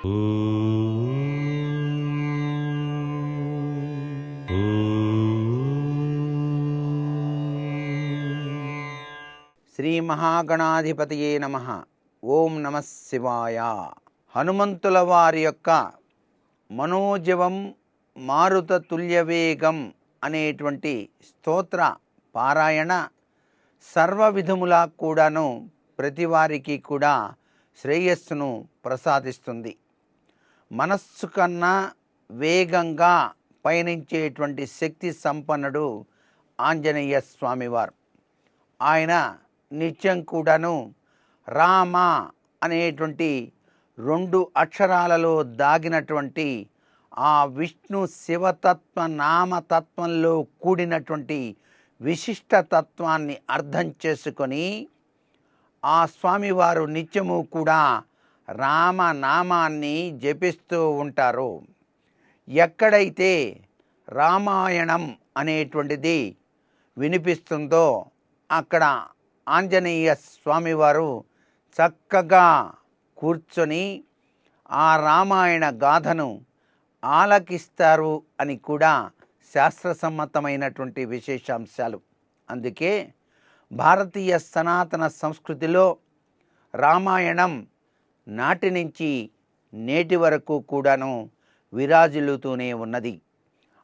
శ్రీ మహాగణాధిపతియే నమ. ఓం నమ శివాయ. హనుమంతుల వారి యొక్క మనోజవం మారుత తుల్యవేగం అనేటువంటి స్తోత్ర పారాయణ సర్వ విధములా కూడాను ప్రతివారికి కూడా శ్రేయస్సును ప్రసాదిస్తుంది. మనస్సు కన్నా వేగంగా పయనించేటువంటి శక్తి సంపన్నుడు ఆంజనేయ స్వామివారు. ఆయన నిత్యం కూడాను రామ అనేటువంటి రెండు అక్షరాలలో దాగినటువంటి ఆ విష్ణు శివతత్వ నామతత్వంలో కూడినటువంటి విశిష్ట తత్వాన్ని అర్థం చేసుకొని ఆ స్వామివారు నిత్యము కూడా రామనామాన్ని జపిస్తూ ఉంటారు. ఎక్కడైతే రామాయణం అనేటువంటిది వినిపిస్తుందో అక్కడ ఆంజనేయ స్వామివారు చక్కగా కూర్చొని ఆ రామాయణ గాథను ఆలకిస్తారు అని కూడా శాస్త్రసమ్మతమైనటువంటి విశేషాంశాలు. అందుకే భారతీయ సనాతన సంస్కృతిలో రామాయణం నాటి నుంచి నేటి వరకు కూడాను విరాజిల్లుతూనే ఉన్నది.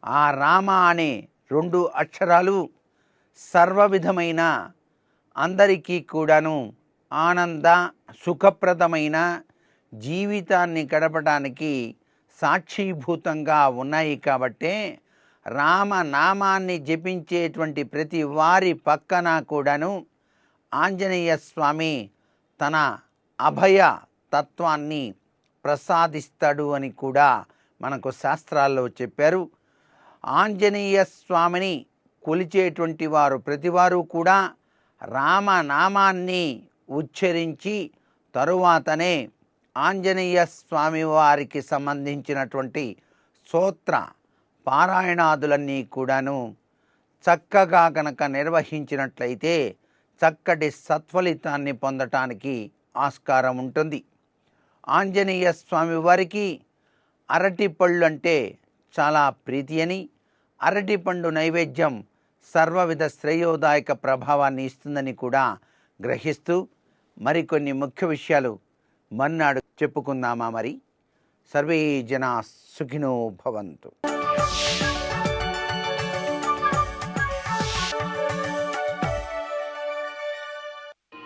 ఆ రామ అనే రెండు అక్షరాలు సర్వవిధమైన అందరికీ కూడాను ఆనంద సుఖప్రదమైన జీవితాన్ని గడపడానికి సాక్షీభూతంగా ఉన్నాయి కాబట్టే రామనామాన్ని జపించేటువంటి ప్రతి వారి పక్కన కూడాను ఆంజనేయ స్వామి తన అభయ తత్వాన్ని ప్రసాదిస్తాడు అని కూడా మనకు శాస్త్రాల్లో చెప్పారు. ఆంజనేయ స్వామిని కొలిచేటువంటి వారు ప్రతివారు కూడా రామనామాన్ని ఉచ్చరించి తరువాతనే ఆంజనేయ స్వామి వారికి సంబంధించినటువంటి స్తోత్ర పారాయణాదులన్నీ కూడాను చక్కగా కనుక నిర్వహించినట్లయితే చక్కటి సత్ఫలితాన్ని పొందటానికి ఆస్కారం ఉంటుంది. ఆంజనేయ స్వామి వారికి అరటిపళ్ళు అంటే చాలా ప్రీతి అని. అరటిపండు నైవేద్యం సర్వవిధ శ్రేయోదాయక ప్రభావాన్ని ఇస్తుందని కూడా గ్రహిస్తూ మరికొన్ని ముఖ్య విషయాలు మన్నాడు చెప్పుకుందామా మరి. సర్వే జనా సుఖినో భవంతు.